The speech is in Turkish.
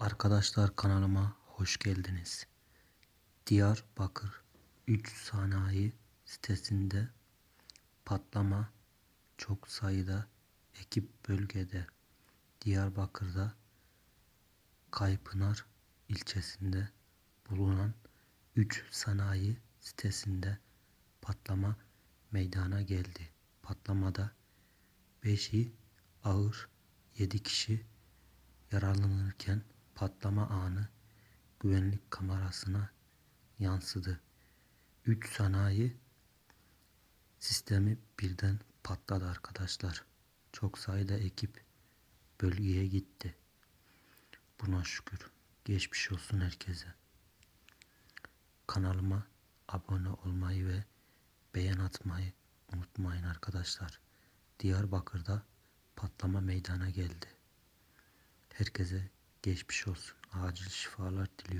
Arkadaşlar kanalıma hoş geldiniz. Diyarbakır 3 sanayi sitesinde patlama çok sayıda ekip bölgede. Diyarbakır'da Kaypınar ilçesinde bulunan 3 sanayi sitesinde patlama meydana geldi. Patlamada 5'i ağır 7 kişi yaralanırken patlama anı güvenlik kamerasına yansıdı. 3 sanayi sistemi birden patladı arkadaşlar. Çok sayıda ekip bölgeye gitti. Buna şükür. Geçmiş olsun herkese. Kanalıma abone olmayı ve beğen atmayı unutmayın arkadaşlar. Diyarbakır'da patlama meydana geldi. Herkese geçmiş olsun. Acil şifalar diliyorum.